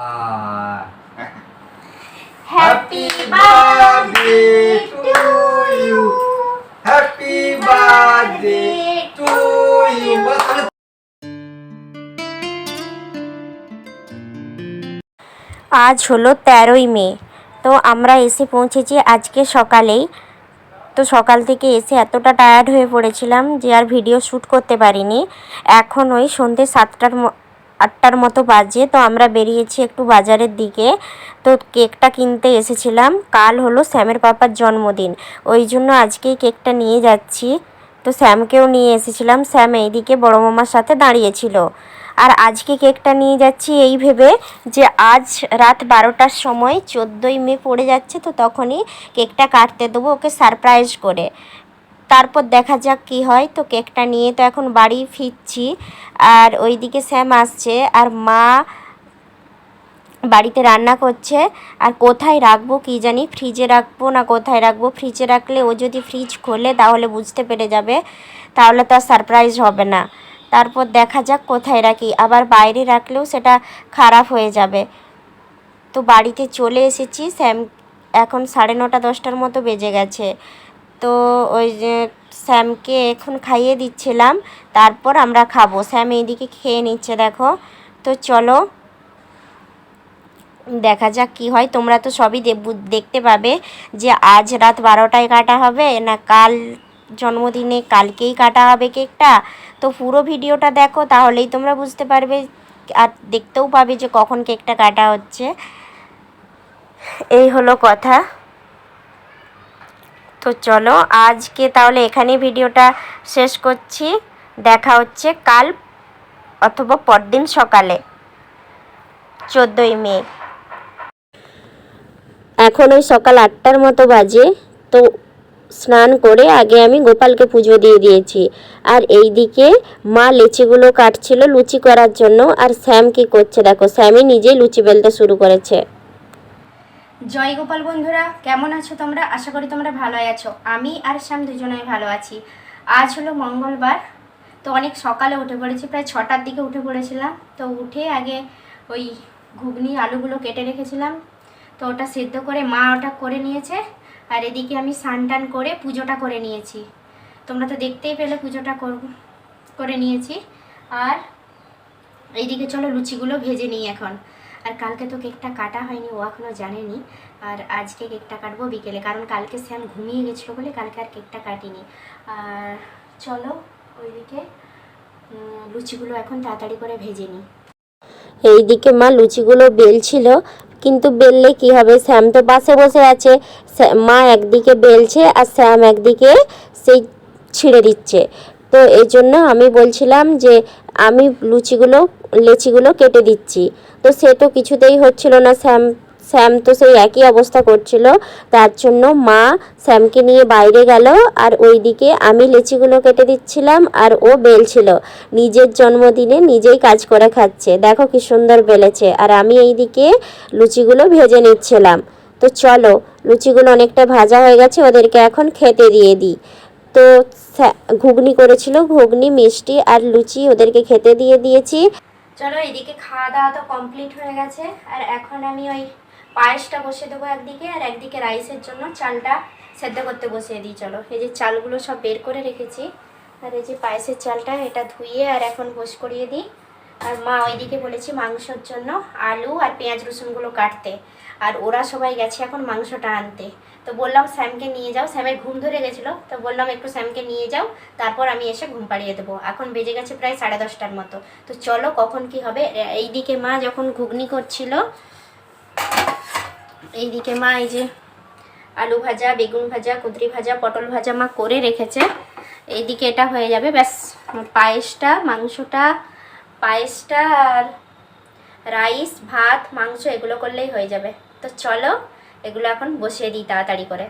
Ah. Happy birthday to you. Happy birthday to you. আজ হলো তেরোই মে তো আমরা এসে পৌঁছেছি আজকে সকালেই তো সকাল থেকে এসে এতটা টায়ার্ড হয়ে পড়েছিলাম যে আর ভিডিও শ্যুট করতে পারিনি এখন ওই সন্ধ্যে সাতটার আটটার মতো বাজে। তো আমরা বেরিয়েছি একটু বাজারের দিকে। তো কেকটা কিনতে এসেছিলাম। কাল হলো স্যামের পাপার জন্মদিন। ওই জন্য আজকেই কেকটা নিয়ে যাচ্ছি। তো স্যামকেও নিয়ে এসেছিলাম। স্যাম এইদিকে বড় মামার সাথে দাঁড়িয়েছিল। আর আজকে কেকটা নিয়ে যাচ্ছি এই ভেবে যে আজ রাত বারোটার সময় চোদ্দোই মে পড়ে যাচ্ছে, তো তখনই কেকটা কাটতে দেবো ওকে সারপ্রাইজ করে। তারপর দেখা যাক কি হয়। তো কেকটা নিয়ে তো এখন বাড়ি ফিরছি। আর ওইদিকে স্যাম আসছে। আর মা বাড়িতে রান্না করছে। আর কোথায় রাখব কি জানি, ফ্রিজে রাখব না কোথায় রাখব? ফ্রিজে রাখলে ও যদি ফ্রিজ খোলে তাহলে বুঝতে পেরে যাবে। তাহলে তো আর সারপ্রাইজ হবে না। তারপর দেখা যাক কোথায় রাখি। আবার বাইরে রাখলেও সেটা খারাপ হয়ে যাবে। তো বাড়িতে চলে এসেছি। স্যাম এখন সাড়ে নটা দশটার মতো বেজে গেছে। তো ওই যে স্যামকে এখন খাইয়ে দিচ্ছিলাম, তারপর আমরা খাব। স্যাম এইদিকে খেয়ে নিচ্ছে, দেখো। তো চলো, দেখা যাক কি হয়। তোমরা তো সবই দেখতে পাবে যে আজ রাত বারোটায় কাটা হবে, না কাল জন্মদিনে কালকেই কাটা হবে কেকটা। তো পুরো ভিডিওটা দেখো, তাহলেই তোমরা বুঝতে পারবে আর দেখতেও পাবে যে কখন কেকটা কাটা হচ্ছে। এই হলো কথা। তো চলো আজকে তাহলে এখানেই ভিডিওটা শেষ করছি। দেখা হচ্ছে কাল অথবা পরদিন সকালে। চোদ্দোই মে। এখন ওই সকাল আটটার মতো বাজে, তো স্নান করে আগে আমি গোপালকে পুজো দিয়ে দিয়েছি। আর এই দিকে মা লেচিগুলো কাটছিল লুচি করার জন্য, আর স্যাম কি করছে দেখো, স্যামই নিজেই লুচি বেলতে শুরু করেছে। জয় গোপাল বন্ধুরা, কেমন আছো তোমরা? আশা করি তোমরা ভালোই আছো। আমি আর শ্যাম দুজনেই ভালো আছি। আজ হলো মঙ্গলবার, তো অনেক সকালে উঠে পড়েছি, প্রায় ছটার দিকে উঠে পড়েছিলাম। তো উঠে আগে ওই ঘুগনি আলুগুলো কেটে রেখেছিলাম। তো ওটা সেদ্ধ করে মা ওটা করে নিয়েছে, আর এদিকে আমি স্নান টান করে পুজোটা করে নিয়েছি। তোমরা তো দেখতেই পেলে পুজোটা কর- নিয়েছি। আর এইদিকে চলো লুচিগুলো ভেজে নিই এখন। কালকে তো কেকটা কাটা হয়নি, ও এখনও জানেনি। আর আজকে কেকটা কাটবো বিকেলে, কারণ কালকে স্যাম ঘুমিয়ে গেছিল বলে কালকে আর কেকটা কাটিনি। আর চলো, ওইদিকে লুচিগুলো এখন তাড়াতাড়ি করে ভেজে নিই। এইদিকে মা লুচিগুলো বেলছিল, কিন্তু বেললে কি হবে? শ্যাম তো পাশে বসে আছে। মা একদিকে বেলছে আর শ্যাম একদিকে সেই ছিঁড়ে দিচ্ছে। তো এই জন্য আমি বলছিলাম যে আমি লুচিগুলো লেচিগুলো কেটে দিচ্ছি। তো সে তো কিছুতেই হচ্ছিল না শ্যাম শ্যাম তো সেই একই অবস্থা করছিল। তার জন্য মা শ্যামকে নিয়ে বাইরে গেল আর ওইদিকে আমি লেচিগুলো কেটে দিচ্ছিলাম আর ও বেলছিল। নিজের জন্মদিনে নিজেই কাজ করে খাচ্ছে। দেখো কি সুন্দর বেলেছে। আর আমি এইদিকে লুচিগুলো ভেজে নিচ্ছিলাম। তো চলো, লুচিগুলো অনেকটা ভাজা হয়ে গেছে, ওদেরকে এখন খেতে দিয়ে দিই। তো ঘুগনি করেছিল, ঘুগনি, মিষ্টি আর লুচি ওদেরকে খেতে দিয়ে দিয়েছি। চলো এদিকে খাওয়া দাওয়া তো কমপ্লিট হয়ে গেছে। আর এখন আমি ওই পায়েসটা বসে দেবো একদিকে, আর একদিকে রাইসের জন্য চালটা সেদ্ধ করতে বসিয়ে দিই, চলো। এই যে চালগুলো সব বের করে রেখেছি। আর এই যে পায়েসের চালটা, এটা ধুয়ে আর এখন বস করিয়ে দিই। আর মা ওইদিকে বলেছি মাংসর জন্য আলু আর পেঁয়াজ রসুনগুলো কাটতে। আর ওরা সবাই গেছে এখন মাংসটা আনতে। তো বললাম, স্যামকে নিয়ে যাও। স্যামের ঘুম ধরে গেছিল। তো বললাম, একটু স্যামকে নিয়ে যাও, তারপর আমি এসে ঘুম পাড়িয়ে দেবো। এখন বেজে গেছে প্রায় সাড়ে দশটার মতো। তো চলো, কখন কি হবে? এইদিকে মা যখন ঘুগনি করছিল, এইদিকে মা এই যে আলু ভাজা, বেগুন ভাজা, কুদরি ভাজা, পটল ভাজা মা করে রেখেছে। এইদিকে এটা হয়ে যাবে, ব্যাস, পায়েসটা, মাংসটা, পায়েসটা আর রাইস, ভাত, মাংস এগুলো করলেই হয়ে যাবে। তো চলো, এগুলো এখন বসিয়ে দিই তাড়াতাড়ি করে।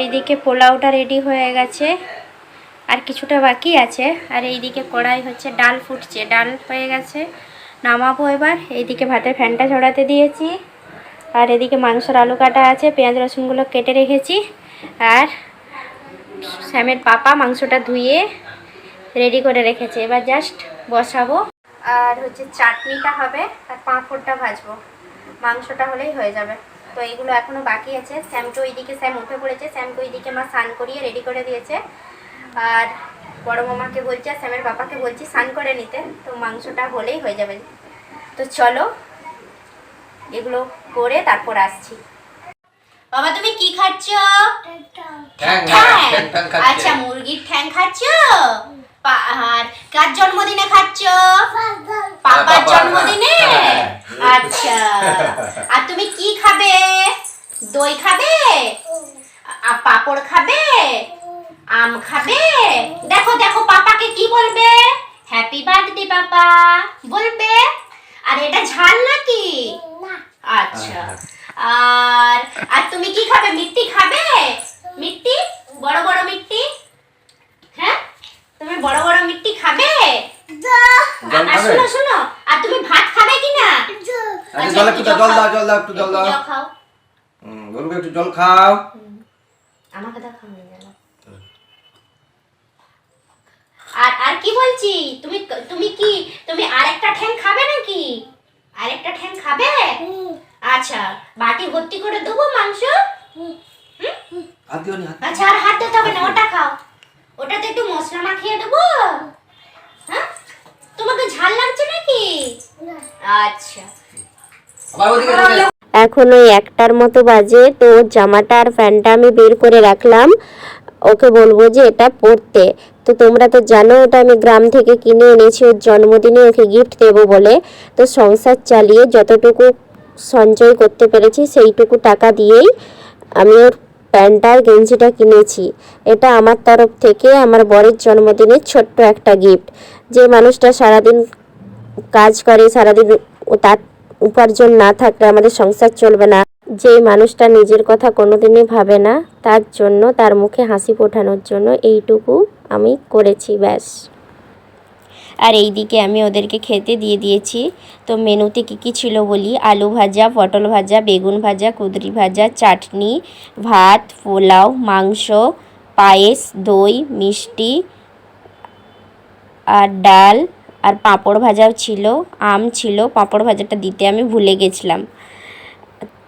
এইদিকে পোলাওটা রেডি হয়ে গেছে, আর কিছুটা বাকি আছে। আর এইদিকে কড়াই হচ্ছে ডাল ফুটছে, ডাল হয়ে গেছে, নামাবো এবার। এইদিকে ভাতের ফ্যানটা ছড়াতে দিয়েছি। আর এদিকে মাংসর আলু কাটা আছে, পেঁয়াজ রসুনগুলো কেটে রেখেছি। আর শ্যামের পাপা মাংসটা ধুয়ে রেডি করে রেখেছে। এবার জাস্ট বসাবো। আর হচ্ছে চাটনিটা হবে, আর পাঁপড়টা ভাজবো। মাংসটা হলেই হয়ে যাবে। তো এইগুলো এখনও বাকি আছে। স্যামকে ওইদিকে, স্যাম উঠে পড়েছে। স্যামকে ওইদিকে মা স্নান করিয়ে রেডি করে দিয়েছে। আর বড় মামাকে বলছি আর স্যামের পাপাকে বলছি স্নান করে নিতে। তো মাংসটা হলেই হয়ে যাবে। তো চলো এগুলো করে তারপর আসছি। বাবা তুমি কি খাচ্ছ? খাচ্ছে। আচ্ছা মুরগির ঠ্যাং খাচ্ছ? আর কার জন্মদিনে খাচ্ছ? পাপার পাপার, জন্মদিনে? হ্যাঁ। আচ্ছা। আর তুমি কি খাবে? দই খাবে? আর পাপড় খাবে? আম খাবে? দেখো দেখো পাপাকে কি বলবে? Happy birthday papa. বলবে আর এটা ঝাল নাকি? আচ্ছা। আর আর তুমি কি খাবে? মিষ্টি খাবে? মিষ্টি বড় বড় মিষ্টি হ্যাঁ? তুমি বড় বড় মিষ্টি খাবে? আর শোনো শোনো। আর তুমি ভাত খাবে কি না? আচ্ছা জল একটু দাও, জল দাও জল দাও একটু জল দাও। খাও। হুম, গরুকে একটু জল খাও। দেখাও না যেন। আর আর কি বলছি? তুমি তুমি কি তুমি আরেকটা ঠ্যাং খাবে নাকি? আরেকটা ঠ্যাং খাবে? আচ্ছা বাটি ভর্তি করে দেবো মাংস? আচ্ছা আর হাত দিতে হবে না ওটা খাও। ওটাতে একটু মশলা মাখিয়ে দেবো? হ্যাঁ? তোমাকে ঝাল লাগছে নাকি? আচ্ছা। এখন ওই একটার মতো বাজে তো জামাটা আর প্যান্টটা আমি বের করে রাখলাম। ওকে বলব যে এটা পরতে। তো তোমরা তো জানো ওটা আমি গ্রাম থেকে কিনে এনেছি ওর জন্মদিনে ওকে গিফট দেবো বলে। তো সংসার চালিয়ে যতটুকু সঞ্চয় করতে পেরেছি, সেইটুকু টাকা দিয়েই আমি ওর প্যান্ট আর গেঞ্জিটা কিনেছি। এটা আমার তরফ থেকে আমার বরের জন্মদিনের ছোট্ট একটা গিফট যে মানুষটা সারাদিন কাজ করে, সারাদিন তার উপার্জন না থাকলে আমাদের সংসার চলবে না। যে মানুষটা নিজের কথা কোনোদিনই ভাবে না, তার জন্য, তার মুখে হাসি ফোটানোর জন্য এইটুকু আমি করেছি, ব্যাস। আর এই দিকে আমি ওদেরকে খেতে দিয়ে দিয়েছি। তো মেনুতে কী কী ছিল বলি? আলু ভাজা, পটল ভাজা, বেগুন ভাজা, কুদরি ভাজা, চাটনি, ভাত, পোলাও, মাংস, পায়েস, দই, মিষ্টি আর ডাল আর পাঁপড় ভাজাও ছিল, আম ছিল। পাঁপড় ভাজাটা দিতে আমি ভুলে গেছিলাম।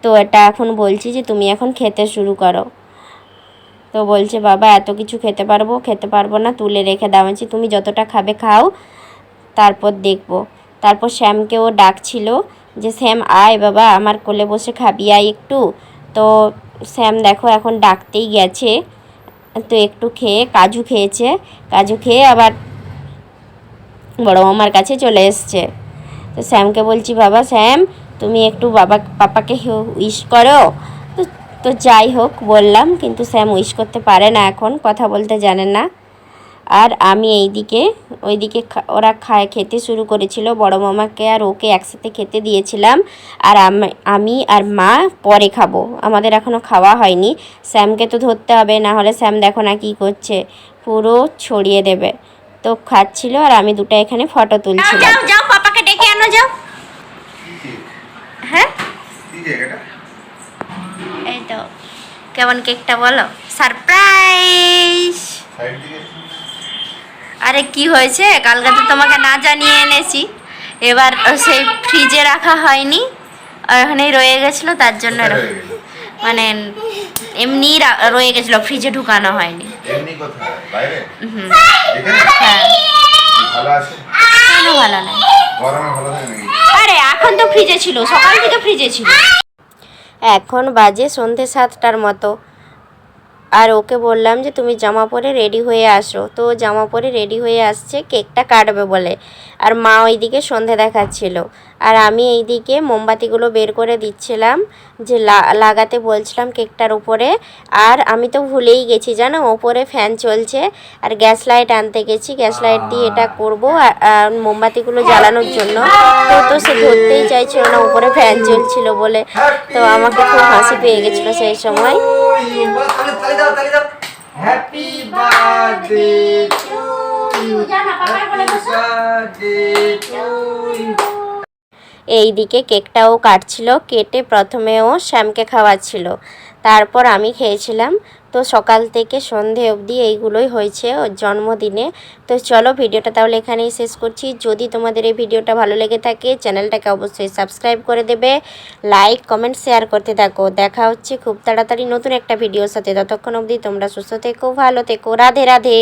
তো এটা এখন বলছি যে তুমি এখন খেতে শুরু করো। তো বলছে, বাবা, এত কিছু খেতে পারব খেতে পারব না, তুলে রেখে দাও। তুমি যতটা খাবে খাও তারপর দেখব। তারপর শ্যামকেও ডাকছিল যে, শ্যাম, আয় বাবা, আমার কোলে বসে খাবি, আয় একটু। তো শ্যাম দেখো এখন ডাকতেই গেছে। তো একটু খেয়ে কাজু খেয়েছে। কাজু খেয়ে আবার বড় মামার কাছে চলে এসছে। তো শ্যামকে বলছি, বাবা, শ্যাম, তুমি একটু বাবা, পাপাকে উইশ করো। তো তো যাই হোক বললাম, কিন্তু শ্যাম উইশ করতে পারে না এখন, কথা বলতে জানে না। আর আমি এইদিকে ওইদিকে খা- ওরা খায় খেতে শুরু করেছিল। বড় মামাকে আর ওকে একসাথে খেতে দিয়েছিলাম। আর আমি আর মা পরে খাব। আমাদের এখনও খাওয়া হয়নি। স্যামকে তো ধরতে হবে না হলে স্যাম দেখো না কী করছে। পুরো ছড়িয়ে দেবে। তো খাচ্ছিল আর আমি দুটো এখানে ফটো তুলছিলাম যাও যাও পাপাকে ডেকে আনো যাও। হ্যাঁ? এই তো কেমন কেকটা বলো? সারপ্রাইজ! আরে কি হয়েছে? কালকে তো তোমাকে না জানিয়ে এনেছি। এবার সেই ফ্রিজে রাখা হয়নি। আর ওখানেই রয়ে গেছিল তার জন্য। মানে এমনি রয়ে গেছিল ফ্রিজে ঢুকানো হয়নি। এমনি কোথায়? বাইরে? হুম হ্যাঁ। ভালো আছে? কেন ভালো না গরমে ভালো থাকে নাকি? আরে এখন তো ফ্রিজে ছিল সকাল থেকে ফ্রিজে ছিল। এখন বাজে সন্ধে সাতটার মতো। আর ওকে বললাম যে, তুমি জামা পরে রেডি হয়ে আসো। তো জামা পরে রেডি হয়ে আসছে, কেকটা কাটবে বলে। আর মা ওইদিকে সন্ধে দেখাচ্ছিল। আর আমি এইদিকে মোমবাতিগুলো বের করে দিচ্ছিলাম, যে লাগাতে বলছিলাম কেকটার উপরে। আর আমি তো ভুলেই গেছি, জানো? ওপরে ফ্যান চলছে, আর গ্যাস লাইট আনতে গেছি। গ্যাস লাইট দিয়ে এটা করব আর মোমবাতিগুলো জ্বালানোর জন্য। তো তো সে ধরতেই চাইছিল না উপরে ফ্যান চলছিল বলে। তো আমাকে খুব হাসি পেয়ে গেছিল সেই সময়। হ্যাপি বার্থডে টু ইউ যা না, পাপার কোলে বসো। বার্থডে টু ইউ এইদিকে কেকটাও কাটছিল কেটে প্রথমেও শ্যামকে খাওয়াচ্ছিল। তারপর আমি খেয়েছিলাম। তো সকাল থেকে সন্ধে অবধি এইগুলোই হয়েছে ওর জন্মদিনে। তো চলো ভিডিওটা তাহলে এখানেই শেষ করছি। যদি তোমাদের এই ভিডিওটা ভালো লেগে থাকে, চ্যানেলটাকে অবশ্যই সাবস্ক্রাইব করে দেবে। লাইক, কমেন্ট, শেয়ার করতে থাকো। দেখা হচ্ছে খুব তাড়াতাড়ি নতুন একটা ভিডিওর সাথে। ততক্ষণ অবধি তোমরা সুস্থ থেকো, ভালো থেকো। রাধে রাধে।